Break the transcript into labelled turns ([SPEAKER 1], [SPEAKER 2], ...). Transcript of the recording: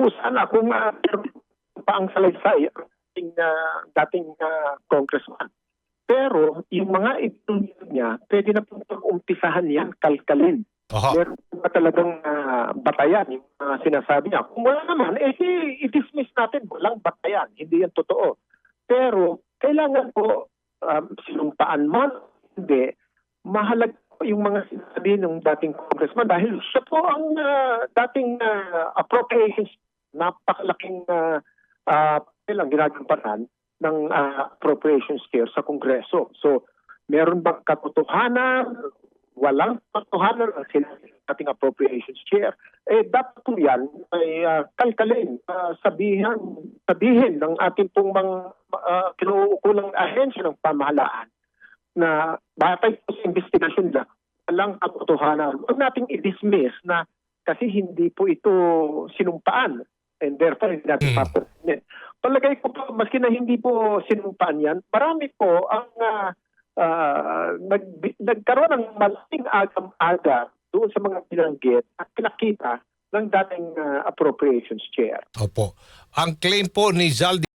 [SPEAKER 1] po sana kung uh, pa ang salaysay ang dating, ah, dating ah, congressman. Pero yung mga ituloy niya, pwede na po umpisahan yan, kalkalin.
[SPEAKER 2] Aha.
[SPEAKER 1] Meron pa talagang ah, batayan yung mga sinasabi niya. Kung wala naman, eh di- i-dismiss natin. Walang batayan. Hindi yan totoo. Pero kailangan po um, sinumpaan man, hindi, mahalaga po yung mga sinasabi ng dating congressman dahil siya po ang ah, dating ah, appropriations, napakalaking uh, uh, ang ginagampanan ng ah, appropriations chair sa Kongreso. So, meron bang katotohanan? Walang katotohanan ang ating appropriations chair. Eh, dapat po yan ay ah, kalkalin, ah, sabihan, sabihin ng ating pong mga uh, kinuukulang ahensya ng pamahalaan na batay po sa investigasyon na walang katotohanan. Huwag nating i-dismiss na kasi hindi po ito sinumpaan and therefore hindi natin
[SPEAKER 2] Mm.
[SPEAKER 1] papasin. Palagay ko po, maski na hindi po sinumpaan yan, marami po ang ah, ah, nag, nagkaroon ng malaking agam-aga doon sa mga binanggit at pinakita ng dating ah, appropriations chair.
[SPEAKER 2] Opo. Ang claim po ni Zaldi